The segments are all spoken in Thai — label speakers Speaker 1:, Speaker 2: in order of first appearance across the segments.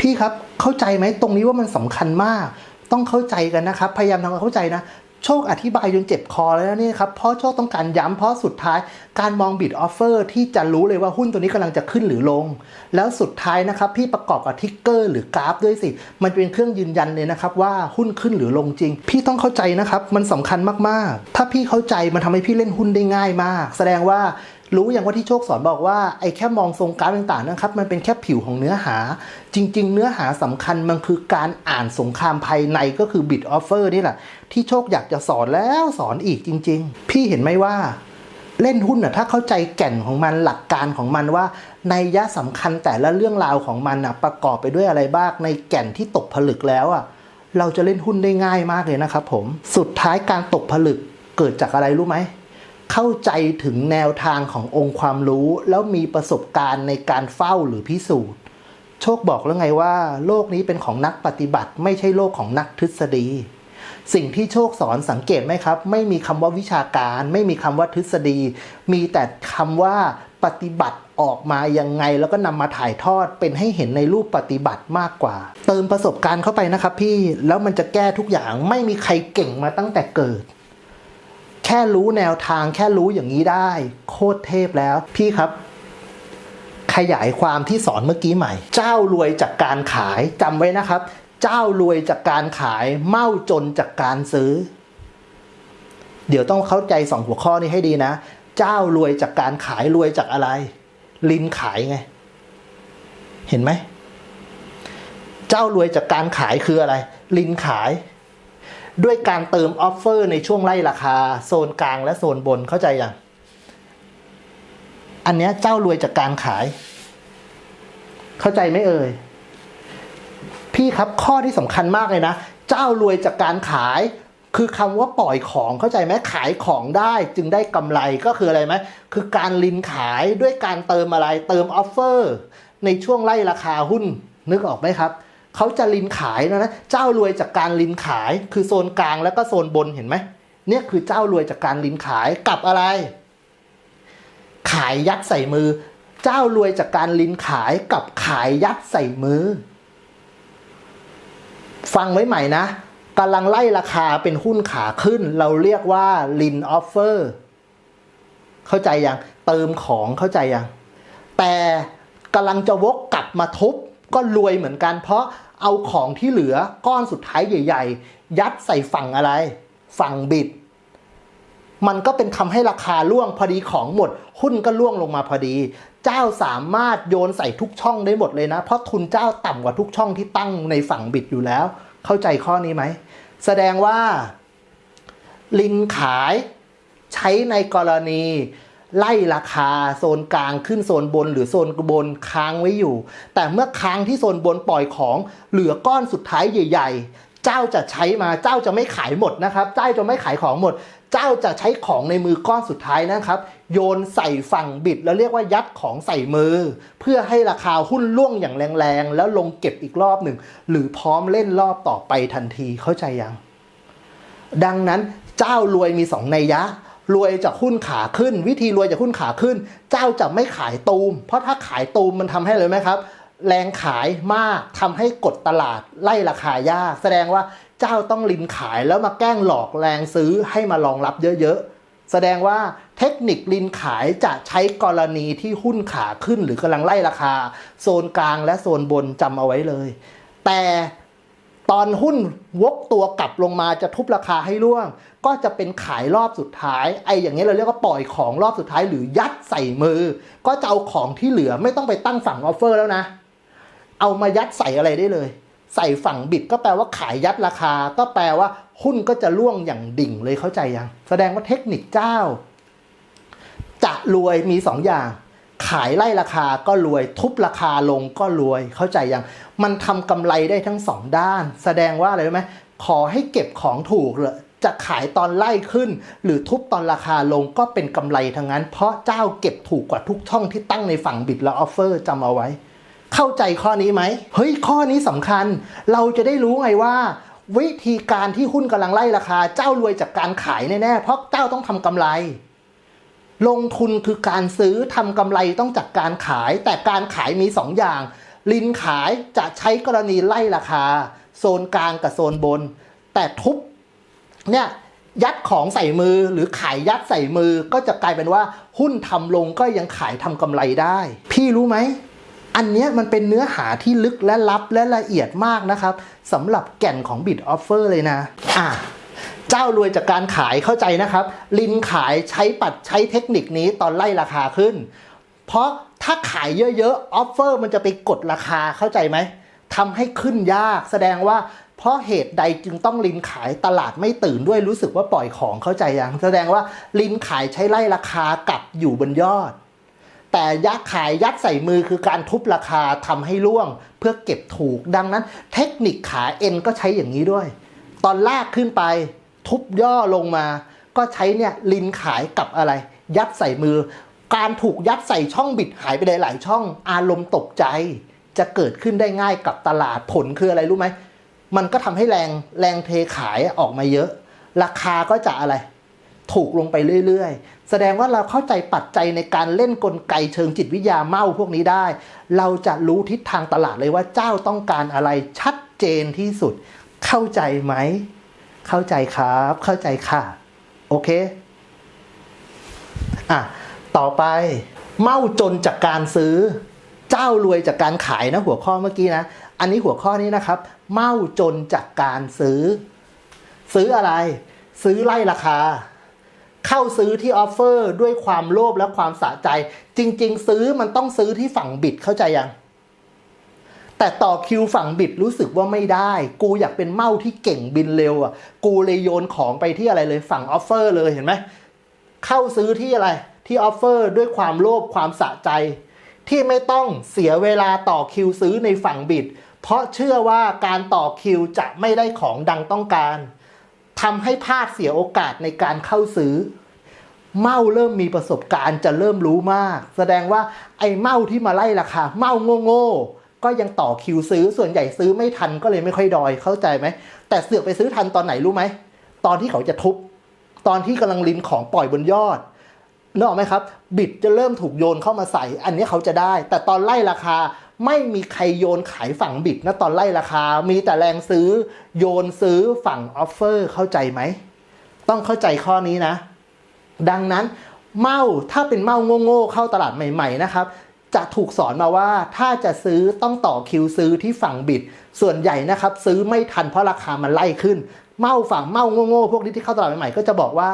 Speaker 1: พี่ครับเข้าใจไหมตรงนี้ว่ามันสำคัญมาก ต้องเข้าใจกันนะครับ พยายามทำความเข้าใจนะโชคอธิบายจนเจ็บคอแล้วนะนี่ครับ เพราะโชคต้องการย้ำเพราะสุดท้าย การมองบิดออฟเฟอร์ที่จะรู้เลยว่าหุ้นตัวนี้กำลังจะขึ้นหรือลง แล้วสุดท้ายนะครับพี่ประกอบกับทิกเกอร์หรือกราฟด้วยสิ มันเป็นเครื่องยืนยันเลยนะครับว่าหุ้นขึ้นหรือลงจริง พี่ต้องเข้าใจนะครับ มันสำคัญมากๆ ถ้าพี่เข้าใจมันทำให้พี่เล่นหุ้นได้ง่ายมาก แสดงว่า รู้อย่างว่าที่โชคสอนบอกว่าไอ้แค่มองทรงกราฟต่างๆนะครับ มันเป็นแค่ผิวของเนื้อหา จริง ๆ เนื้อหาสำคัญมันคือการอ่านสงครามภายในก็คือบิดออฟเฟอร์นี่แหละ ที่โชคอยากจะสอนแล้วสอนอีกจริง ๆ พี่เห็นไหมว่าเล่นหุ้นน่ะถ้าเข้าใจแก่นของมันหลักการของมันว่าในยะสำคัญแต่ละเรื่องราวของมันน่ะประกอบไปด้วยอะไรบ้างในแก่นที่ตกผลึกแล้วอะเราจะเล่นหุ้นได้ง่ายมากเลยนะครับผมสุดท้ายการตกผลึกเกิดจากอะไรรู้ไหม เข้าใจถึงแนวทางขององค์ความรู้ แล้วมีประสบการณ์ในการเฝ้าหรือพิสูจน์ โชคบอกแล้วไงว่า โลกนี้เป็นของนักปฏิบัติ ไม่ใช่โลกของนักทฤษฎี สิ่งที่โชคสอนสังเกตไหมครับ ไม่มีคำว่าวิชาการ ไม่มีคำว่าทฤษฎี มีแต่คำว่าปฏิบัติออกมายังไงแล้วก็นำมาถ่ายทอดเป็นให้เห็นในรูปปฏิบัติมากกว่า เติมประสบการณ์เข้าไปนะครับพี่แล้วมันจะแก้ทุกอย่างไม่มีใครเก่งมาตั้งแต่เกิด ค่รู้แนวทางแค่รู้อย่างนี้ได้ โคตรเทพแล้ว พี่ครับ ขยายความที่สอนเมื่อกี้ใหม่ เจ้ารวยจากการขายจำไว้นะครับ เจ้ารวยจากการขาย เมาจนจากการซื้อ เดี๋ยวต้องเข้าใจสองหัวข้อนี้ให้ดีนะ เจ้ารวยจากการขายรวยจากอะไร ลินขายไง เห็นไหม เจ้ารวยจากการขายคืออะไร ลินขาย ด้วยการเติมออฟเฟอร์ในช่วงไล่ราคา โซนกลางและโซนบนเข้าใจยังอันเนี้ยเจ้ารวยจากการขาย เข้าใจไหมเอ่ยพี่ครับข้อที่สำคัญมากเลยนะ เจ้ารวยจากการขาย คือคำว่าปล่อยของเข้าใจไหมขายของได้จึงได้กำไรก็คืออะไรไหมคือการลินขายด้วยการเติมอะไรเติมออฟเฟอร์ในช่วงไล่ราคาหุ้นนึกออกไหมครับ เขาจะลินขายนะนะเจ้ารวยจากการลินขายคือโซนกลางแล้วก็โซนบนเห็นไหมเนี่ยคือเจ้ารวยจากการลินขายกับอะไร ขายยัดใส่มือ เจ้ารวยจากการลินขายกับขายยัดใส่มือ ฟังไว้ใหม่นะกำลังไล่ราคาเป็นหุ้นขาขึ้น เราเรียกว่าลินออฟเฟอร์เข้าใจยังเติมของเข้าใจยังแต่กำลังจะวกกลับมาทุบก็รวยเหมือนกันเพราะ เอาของที่เหลือก้อนสุดท้ายใหญ่ ๆ ยัดใส่ฝั่งอะไร ฝั่งบิด มันก็เป็นคำให้ราคาล่วงพอดีของหมด หุ้นก็ล่วงลงมาพอดี เจ้าสามารถโยนใส่ทุกช่องได้หมดเลยนะ เพราะทุนเจ้าต่ำกว่าทุกช่องที่ตั้งในฝั่งบิดอยู่แล้ว เข้าใจข้อนี้ไหม แสดงว่า ลินขายใช้ในกรณี ไล่ราคาโซนกลางขึ้นโซนบน หรือโซนบนค้างไว้อยู่ แต่เมื่อค้างที่โซนบนปล่อยของเหลือก้อนสุดท้ายใหญ่ ๆ เจ้าจะใช้มาเจ้าจะไม่ขายหมดนะครับ เจ้าจะไม่ขายของหมด เจ้าจะใช้ของในมือก้อนสุดท้ายนะครับ โยนใส่ฝั่งบิด แล้วเรียกว่ายัดของใส่มือ เพื่อให้ราคาหุ้นล่วงอย่างแรงๆแล้วลงเก็บอีกรอบหนึ่งหรือพร้อมเล่นรอบต่อไปทันทีเข้าใจยัง ดังนั้นเจ้ารวยมีสองนัยยะ รวยจากหุ้นขาขึ้น วิธีรวยจากหุ้นขาขึ้น เจ้าจะไม่ขายตูม เพราะถ้าขายตูมมันทำให้เลยไหมครับ แรงขายมากทำให้กดตลาดไล่ราคายาก แสดงว่าเจ้าต้องลินขายแล้วมาแกล้งหลอกแรงซื้อให้มารองรับเยอะๆ แสดงว่าเทคนิคลินขายจะใช้กรณีที่หุ้นขาขึ้นหรือกำลังไล่ราคา โซนกลางและโซนบนจำเอาไว้เลย แต่ ตอนหุ้นวกตัวกลับลงมาจะทุบราคาให้ร่วง ก็จะเป็นขายรอบสุดท้ายไอ้อย่างนี้เราเรียกว่าปล่อยของรอบสุดท้ายหรือยัดใส่มือ ก็จะเอาของที่เหลือไม่ต้องไปตั้งฝั่งออฟเฟอร์แล้วนะ เอามายัดใส่อะไรได้เลย ใส่ฝั่งบิดก็แปลว่าขายยัดราคา ก็แปลว่าหุ้นก็จะล่วงอย่างดิ่งเลยเข้าใจยัง แสดงว่าเทคนิคเจ้า จะรวยมีสองอย่าง ขายไล่ราคาก็รวย ทุบราคาลงก็รวยเข้าใจยังมันทำกำไรได้ทั้งสองด้าน แสดงว่าอะไรรู้ไหมขอให้เก็บของถูกเลยจะขายตอนไล่ขึ้น หรือทุบตอนราคาลงก็เป็นกำไรทั้งนั้น เพราะเจ้าเก็บถูกกว่าทุกช่องที่ตั้งในฝั่งบิดและออฟเฟอร์จำเอาไว้ เข้าใจข้อนี้ไหมเฮ้ยข้อนี้สำคัญ เราจะได้รู้ไงว่า วิธีการที่หุ้นกำลังไล่ราคา เจ้ารวยจากการขายแน่ๆเพราะเจ้าต้องทำกำไร ลงทุนคือการซื้อทำกำไรต้องจากการขาย แต่การขายมีสองอย่าง ลินขายจะใช้กรณีไล่ราคา โซนกลางกับโซนบน แต่ทุบเนี่ยยัดของใส่มือหรือขายยัดใส่มือก็จะกลายเป็นว่าหุ้นทำลงก็ยังขายทำกำไรได้ พี่รู้ไหมอันนี้มันเป็นเนื้อหาที่ลึกและลับและละเอียดมากนะครับสำหรับแก่นของ Bid Offer เลยนะ อะ เจ้ารวยจากการขายเข้าใจนะครับ ลินขายใช้ปัดใช้เทคนิคนี้ตอนไล่ราคาขึ้น เพราะถ้าขายเยอะๆออฟเฟอร์มันจะไปกดราคาเข้าใจไหมทำให้ขึ้นยากแสดงว่าเพราะเหตุใดจึงต้องลินขายตลาดไม่ตื่นด้วยรู้สึกว่าปล่อยของเข้าใจยัง แสดงว่าลินขายใช้ไล่ราคากลับอยู่บนยอด แต่ยักขายยัดใส่มือคือการทุบราคาทำให้ร่วง เพื่อเก็บถูกดังนั้น เทคนิคขาเอ็นก็ใช้อย่างนี้ด้วย ตอนลากขึ้นไป ทุบย่อลงมา ก็ใช้เนี่ยลินขายกับอะไร ยัดใส่มือ การถูกยัดใส่ช่องบิดหายไปหลาย ๆ ช่องอารมณ์ตกใจ จะเกิดขึ้นได้ง่ายกับตลาดผลคืออะไรรู้ไหมมันก็ทำให้แรงแรงเทขายออกมาเยอะ ราคาก็จะอะไร ถูกลงไปเรื่อย ๆ แสดงว่าเราเข้าใจปัจจัยในการเล่นกลไกเชิงจิตวิทยาเมาพวกนี้ได้ เราจะรู้ทิศทางตลาดเลยว่าเจ้าต้องการอะไรชัดเจนที่สุด เข้าใจไหม เข้าใจครับ เข้าใจค่ะ โอเค อะ ต่อไป เมาจนจากการซื้อ เจ้ารวยจากการขายนะ หัวข้อเมื่อกี้นะ อันนี้หัวข้อนี้นะครับ เมาจนจากการซื้อ ซื้ออะไร ซื้อไล่ราคา เข้าซื้อที่ออฟเฟอร์ด้วยความโลภและความสะใจ จริง ๆ ซื้อมันต้องซื้อที่ฝั่งบิดเข้าใจยัง แต่ต่อคิวฝั่งบิดรู้สึกว่าไม่ได้ กูอยากเป็นเมาที่เก่งบินเร็วอะ กูเลยโยนของไปที่อะไรเลยฝั่งออฟเฟอร์เลยเห็นไหม เข้าซื้อที่อะไรที่ออฟเฟอร์ด้วยความโลภความสะใจ ที่ไม่ต้องเสียเวลาต่อคิวซื้อในฝั่งบิด เพราะเชื่อว่าการต่อคิวจะไม่ได้ของดังต้องการทำให้พลาดเสียโอกาสในการเข้าซื้อเมาเริ่มมีประสบการณ์จะเริ่มรู้มาก แสดงว่าไอ้เมาที่มาไล่ราคาเมาโง่ๆ ก็ยังต่อคิวซื้อส่วนใหญ่ซื้อไม่ทันก็เลยไม่ค่อยดอยเข้าใจไหม แต่เสือกไปซื้อทันตอนไหนรู้ไหม ตอนที่เขาจะทุบ ตอนที่กำลังลินของปล่อยบนยอดนึกออกไหมครับ บิดจะเริ่มถูกโยนเข้ามาใส่ อันนี้เขาจะได้ แต่ตอนไล่ราคาไม่มีใครโยนขายฝั่งบิดนะตอนไล่ราคา มีแต่แรงซื้อ โยนซื้อฝั่งออฟเฟอร์เข้าใจไหม ต้องเข้าใจข้อนี้นะ ดังนั้นเมาถ้าเป็นเมาโง่ๆเข้าตลาดใหม่ ๆ นะครับ จะถูกสอนมาว่าถ้าจะซื้อต้องต่อคิวซื้อที่ฝั่งบิด ส่วนใหญ่นะครับซื้อไม่ทันเพราะราคามันไล่ขึ้น เมาฝั่งเมาโง่ๆพวกนี้ที่เข้าตลาดใหม่ๆก็จะบอกว่า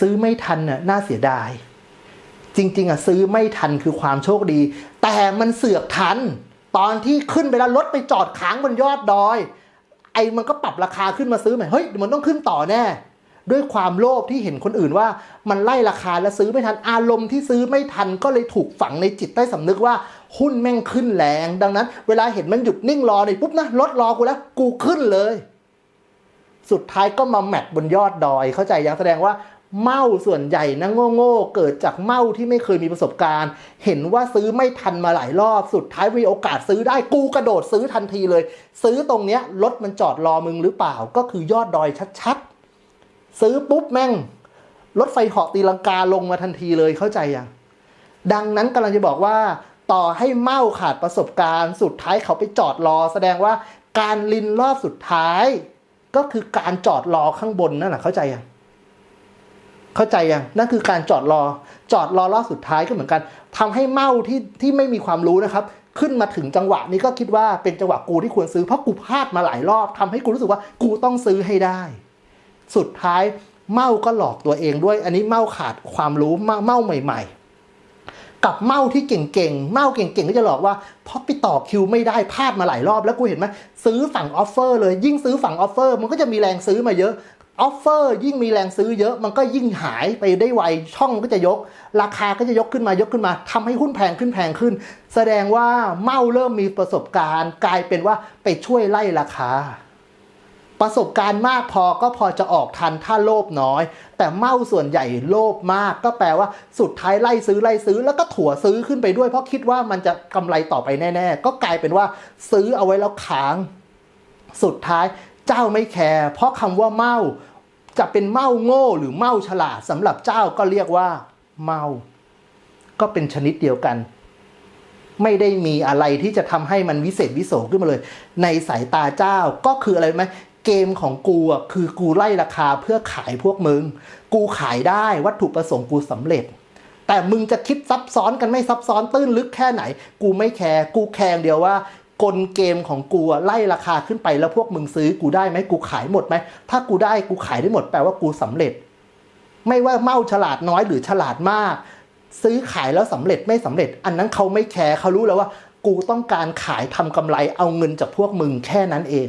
Speaker 1: ซื้อไม่ทันน่ะน่าเสียดาย จริง ๆอะซื้อไม่ทันคือความโชคดี แต่มันเสือกทัน ตอนที่ขึ้นไปแล้วรถไปจอดค้างบนยอดดอย ไอ้มันก็ปรับราคาขึ้นมาซื้อใหม่เฮ้ยมันต้องขึ้นต่อแน่ ด้วยความโลภที่เห็นคนอื่นว่ามันไล่ราคาแล้วซื้อไม่ทันอารมณ์ที่ซื้อไม่ทันก็เลยถูกฝังในจิตใต้สำนึกว่าหุ้นแม่งขึ้นแรง ดังนั้น เวลาเห็นมันหยุดนิ่งรอเนี่ยปุ๊บนะรถรอกูแล้วกูขึ้นเลย สุดท้ายก็มาแมทบนยอดดอย เข้าใจยังแสดงว่าเมาส่วนใหญ่นะโง่ๆเกิดจากเมาที่ไม่เคยมีประสบการณ์ เห็นว่าซื้อไม่ทันมาหลายรอบสุดท้ายมีโอกาสซื้อได้กูกระโดดซื้อทันทีเลย ซื้อตรงเนี้ยรถมันจอดรอมึงหรือเปล่าก็คือยอดดอยชัดๆ ซื้อปุ๊บแม่ง รถไฟเหาะตีลังกาลงมาทันทีเลยเข้าใจยังดังนั้นกำลังจะบอกว่า ต่อให้เมาขาดประสบการณ์สุดท้ายเขาไปจอดรอ แสดงว่าการลินรอบสุดท้าย ก็คือการจอดรอข้างบนนั่นแหละเข้าใจยังเข้าใจยังนั่นคือการจอดรอ จอดรอรอบสุดท้ายก็เหมือนกันทำให้เมาที่ที่ไม่มีความรู้นะครับ ขึ้นมาถึงจังหวะนี้ก็คิดว่าเป็นจังหวะกูที่ควรซื้อเพราะกูพลาดมาหลายรอบทำให้กูรู้สึกว่ากูต้องซื้อให้ได้ สุดท้ายเมาก็หลอกตัวเองด้วย อันนี้เมาขาดความรู้เมาใหม่ ๆ กับเมาที่เก่งๆเมาเก่งๆก็จะหลอกว่าเพราะไปต่อคิวไม่ได้พลาดมาหลายรอบแล้วกูเห็นไหมซื้อฝั่งออฟเฟอร์เลยยิ่งซื้อฝั่งออฟเฟอร์มันก็จะมีแรงซื้อมาเยอะออฟเฟอร์ยิ่งมีแรงซื้อเยอะมันก็ยิ่งหายไปได้ไว ช่องก็จะยก ราคาก็จะยกขึ้นมายกขึ้นมาทำให้หุ้นแพงขึ้นแพงขึ้น แสดงว่าเมาเริ่มมีประสบการณ์ กลายเป็นว่าไปช่วยไล่ราคา ประสบการณ์มากพอก็พอจะออกทันถ้าโลภน้อย แต่เมาส่วนใหญ่โลภมาก ก็แปลว่าสุดท้ายไล่ซื้อไล่ซื้อแล้วก็ถั่วซื้อขึ้นไปด้วย เพราะคิดว่ามันจะกำไรต่อไปแน่ ๆ ก็กลายเป็นว่าซื้อเอาไว้แล้วค้าง สุดท้ายเจ้าไม่แคร์เพราะคำว่าเมาจะเป็นเมาโง่หรือเมาฉลาดสำหรับเจ้าก็เรียกว่าเมา ก็เป็นชนิดเดียวกัน ไม่ได้มีอะไรที่จะทำให้มันวิเศษวิโสขึ้นมาเลย ในสายตาเจ้าก็คืออะไรไหม เกมของกูอะคือกูไล่ราคาเพื่อขายพวกมึง กูขายได้วัตถุประสงค์กูสำเร็จ แต่มึงจะคิดซับซ้อนกันไม่ซับซ้อนตื้นลึกแค่ไหน กูไม่แคร์กูแคร์อย่างเดียวว่ากลเกมของกูอะไล่ราคาขึ้นไปแล้วพวกมึงซื้อกูได้ไหมกูขายหมดไหมถ้ากูได้กูขายได้หมดแปลว่ากูสำเร็จ ไม่ว่าเมาฉลาดน้อยหรือฉลาดมาก ซื้อขายแล้วสำเร็จไม่สำเร็จ อันนั้นเขาไม่แคร์เขารู้แล้วว่า กูต้องการขายทำกำไรเอาเงินจากพวกมึงแค่นั้นเอง